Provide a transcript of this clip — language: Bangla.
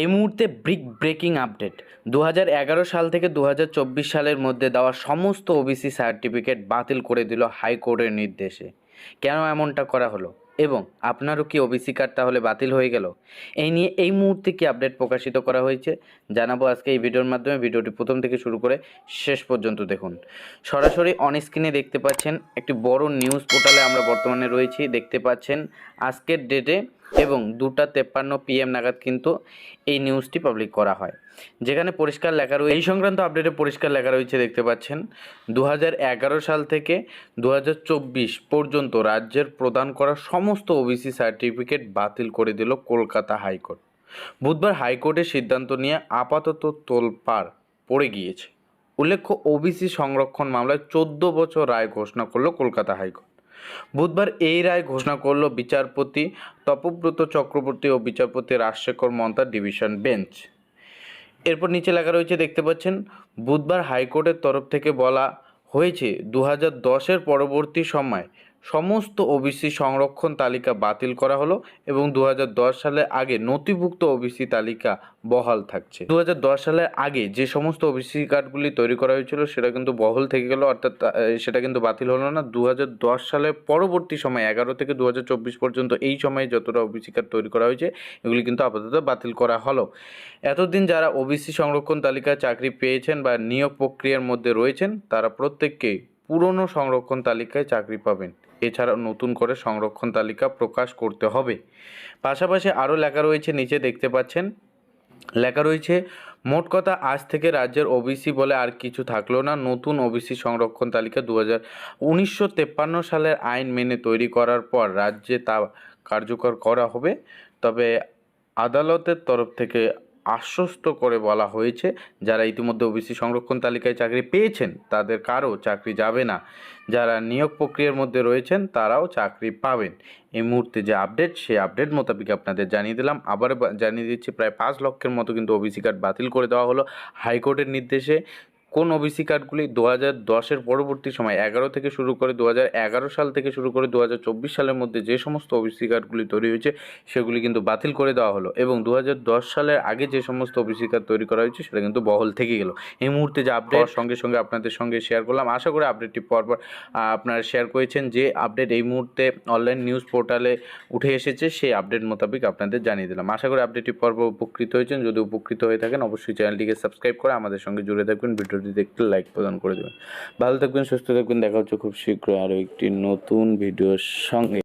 এই মুহূর্তে ব্রিক ব্রেকিং আপডেট দু হাজার এগারো সাল থেকে দু হাজার চব্বিশ সালের মধ্যে দেওয়া সমস্ত ওবিসি সার্টিফিকেট বাতিল করে দিল হাইকোর্টের নির্দেশে। কেন এমনটা করা হলো? এবং আপনারও কি ওবিসি কার্ড তাহলে বাতিল হয়ে গেল? এই নিয়ে এই মুহূর্তে কি আপডেট প্রকাশিত করা হয়েছে? জানাব আজকে এই ভিডিওর মাধ্যমে। ভিডিওটি প্রথম থেকে শুরু করে শেষ পর্যন্ত দেখুন। সরাসরি অন স্ক্রিনে দেখতে পাচ্ছেন একটি বড় নিউজ পোর্টালে আমরা বর্তমানে রয়েছি। দেখতে পাচ্ছেন আজকের ডেটে এবং দুটা তেপ্পান্ন পিএম নাগাদ কিন্তু এই নিউজটি পাবলিক করা হয়। যেখানে পরিষ্কার লেখা রয়েছে এই সংক্রান্ত আপডেটে পরিষ্কার লেখা রয়েছে দেখতে পাচ্ছেন দু হাজার এগারো সাল থেকে দু হাজার চব্বিশ পর্যন্ত রাজ্যের প্রদান করা সমস্ত ওবিসি সার্টিফিকেট বাতিল করে দিল কলকাতা হাইকোর্ট। বুধবার হাইকোর্টের সিদ্ধান্ত নিয়ে আপাতত তোলপাড় পড়ে গিয়েছে। উল্লেখ্য ওবিসি সংরক্ষণ মামলায় চোদ্দ বছর রায় ঘোষণা করল কলকাতা হাইকোর্ট। বুধবার এই রায় ঘোষণা করল বিচারপতি তপব্রত চক্রবর্তী ও বিচারপতি রাজশেখর মন্তার ডিভিশন বেঞ্চ। এরপর নিচে লেখা রয়েছে, দেখতে পাচ্ছেন, বুধবার হাইকোর্টের তরফ থেকে বলা হয়েছে দু হাজার দশের পরবর্তী সময় সমস্ত ওবিসি সংরক্ষণ তালিকা বাতিল করা হলো এবং দু সালের আগে নথিভুক্ত ওবিসি তালিকা বহাল থাকছে। দু সালের আগে যে সমস্ত ওবিসি কার্ডগুলি তৈরি করা হয়েছিল সেটা কিন্তু বহল থেকে গেল, অর্থাৎ সেটা কিন্তু বাতিল হলো না। দু সালের পরবর্তী সময় এগারো থেকে দু হাজার চব্বিশ পর্যন্ত এই সময়ে যতটা ওবিসি কার্ড তৈরি করা হয়েছে, এগুলি কিন্তু আপাতত বাতিল করা হলো। এতদিন যারা ওবিসি সংরক্ষণ তালিকায় চাকরি পেয়েছেন বা নিয়োগ প্রক্রিয়ার মধ্যে রয়েছেন, তারা প্রত্যেককেই পুরনো সংরক্ষণ তালিকায় চাকরি পাবেন। এছাড়া নতুন করে সংরক্ষণ তালিকা প্রকাশ করতে হবে। পাশাপাশি আরও লেখা রয়েছে, নিচে দেখতে পাচ্ছেন, লেখা রয়েছে, মোট কথা আজ থেকে রাজ্যের ওবিসি বলে আর কিছু থাকল না। নতুন ওবিসি সংরক্ষণ তালিকা দু হাজার সালের আইন মেনে তৈরি করার পর রাজ্যে তা কার্যকর করা হবে। তবে আদালতের তরফ থেকে আশ্বস্ত করে বলা হয়েছে, যারা ইতিমধ্যে ওবিসি সংরক্ষণ তালিকায় চাকরি পেয়েছেন, তাদের কারও চাকরি যাবে না। যারা নিয়োগ প্রক্রিয়ার মধ্যে রয়েছেন, তারাও চাকরি পাবেন। এই মুহূর্তে যে আপডেট, সেই আপডেট মোতাবেক আপনাদের জানিয়ে দিলাম। আবার জানিয়ে দিচ্ছি, প্রায় পাঁচ লক্ষের মতো কিন্তু ওবিসি কার্ড বাতিল করে দেওয়া হলো হাইকোর্টের নির্দেশে। কোন ওবিসি কার্ডগুলি দু হাজার দশের পরবর্তী সময় এগারো থেকে শুরু করে দু হাজার এগারো সাল থেকে শুরু করে দু হাজার চব্বিশ সালের মধ্যে যে সমস্ত ওবিসি কার্ডগুলি তৈরি হয়েছে সেগুলি কিন্তু বাতিল করে দেওয়া হলো এবং দু হাজার দশ সালের আগে যে সমস্ত ওবিসি কার্ড তৈরি করা হয়েছে সেটা কিন্তু বহল থেকে গেল। এই মুহূর্তে যে আপডেট সঙ্গে সঙ্গে আপনাদের সঙ্গে শেয়ার করলাম আশা করি আপডেটটি পরপর আপনারা শেয়ার করেছেন যে আপডেট এই মুহূর্তে অনলাইন নিউজ পোর্টালে উঠে এসেছে সেই আপডেট মোতাবেক আপনাদের জানিয়ে দিলাম। আশা করি আপডেটটি পর্ব উপকৃত হয়েছেন। যদি উপকৃত হয়ে থাকেন অবশ্যই চ্যানেলটিকে সাবস্ক্রাইব করে আমাদের সঙ্গে জুড়ে থাকবেন ভিডিওটি একটি লাইক প্রদান করে দেবেন। ভালো থাকবেন, সুস্থ থাকবেন, দেখা হচ্ছে খুব শীঘ্রই আরও একটি নতুন ভিডিওর সঙ্গে।